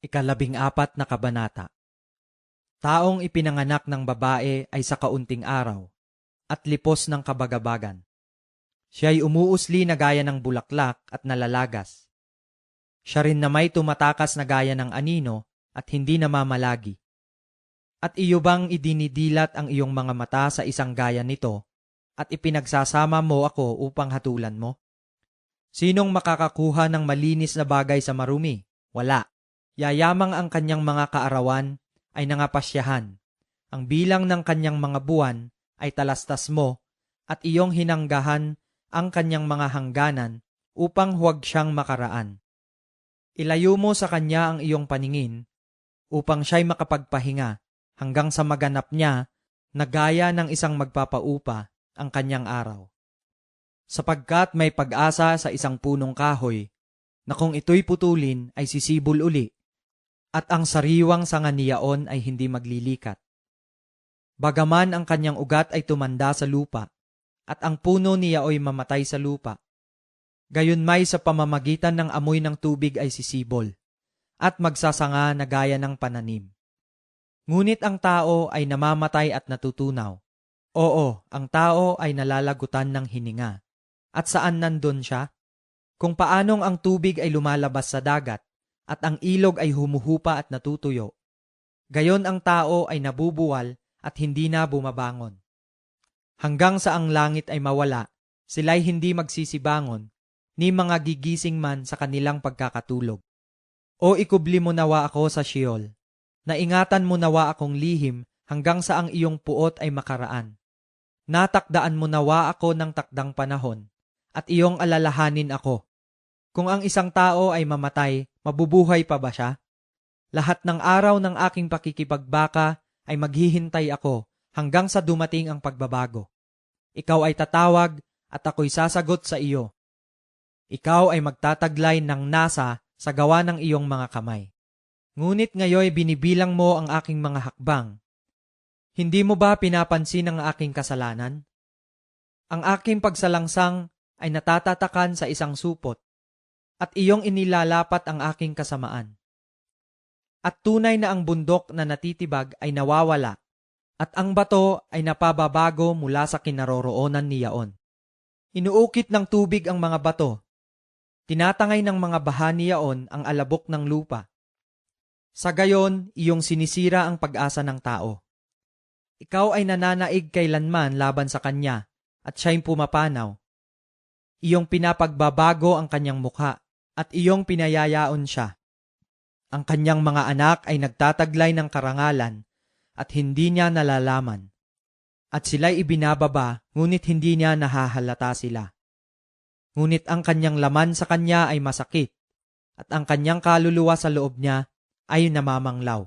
Ikalabing apat na kabanata. Taong ipinanganak ng babae ay sa kaunting araw, at lipos ng kabagabagan. Siya'y umuusli na gaya ng bulaklak at nalalagas. Siya rin na may tumatakas na gaya ng anino at hindi namamalagi. At iyo bang idinidilat ang iyong mga mata sa isang gaya nito at ipinagsasama mo ako upang hatulan mo? Sinong makakakuha ng malinis na bagay sa marumi? Wala. Yayamang ang kanyang mga kaarawan ay nangapasyahan. Ang bilang ng kanyang mga buwan ay talastas mo at iyong hinanggahan ang kanyang mga hangganan upang huwag siyang makaraan. Ilayo mo sa kanya ang iyong paningin upang siya'y makapagpahinga hanggang sa maganap niya na gaya ng isang magpapaupa ang kanyang araw. Sapagkat may pag-asa sa isang punong kahoy na kung ito'y putulin ay sisibol uli at ang sariwang sanga niyaon ay hindi maglilikat. Bagaman ang kanyang ugat ay tumanda sa lupa, at ang puno niya ay mamatay sa lupa. Gayon may sa pamamagitan ng amoy ng tubig ay sisibol, at magsasanga na gaya ng pananim. Ngunit ang tao ay namamatay at natutunaw. Oo, ang tao ay nalalagutan ng hininga. At saan nandun siya? Kung paanong ang tubig ay lumalabas sa dagat, at ang ilog ay humuhupa at natutuyo. Gayon ang tao ay nabubuwal at hindi na bumabangon. Hanggang sa ang langit ay mawala, sila'y hindi magsisibangon, ni mga gigising man sa kanilang pagkakatulog. O ikubli mo nawa ako sa Sheol, naingatan mo nawa akong lihim hanggang sa ang iyong puot ay makaraan. Natakdaan mo nawa ako ng takdang panahon, at iyong alalahanin ako. Kung ang isang tao ay mamatay, mabubuhay pa ba siya? Lahat ng araw ng aking pakikipagbaka ay maghihintay ako hanggang sa dumating ang pagbabago. Ikaw ay tatawag at ako'y sasagot sa iyo. Ikaw ay magtataglay ng nasa sa gawa ng iyong mga kamay. Ngunit ngayoy binibilang mo ang aking mga hakbang. Hindi mo ba pinapansin ang aking kasalanan? Ang aking pagsalangsang ay natatatakan sa isang supot at iyong inilalapat ang aking kasamaan. At tunay na ang bundok na natitibag ay nawawala, at ang bato ay napababago mula sa kinaroroonan niyaon. Inuukit ng tubig ang mga bato. Tinatangay ng mga baha niyaon ang alabok ng lupa. Sa gayon, iyong sinisira ang pag-asa ng tao. Ikaw ay nananaig kailanman laban sa kanya, at siya'y pumapanaw. Iyong pinapagbabago ang kanyang mukha, at iyong pinayayaon siya. Ang kanyang mga anak ay nagtataglay ng karangalan at hindi niya nalalaman. At sila'y ibinababa, ngunit hindi niya nahahalata sila. Ngunit ang kanyang laman sa kanya ay masakit, at ang kanyang kaluluwa sa loob niya ay namamanglaw.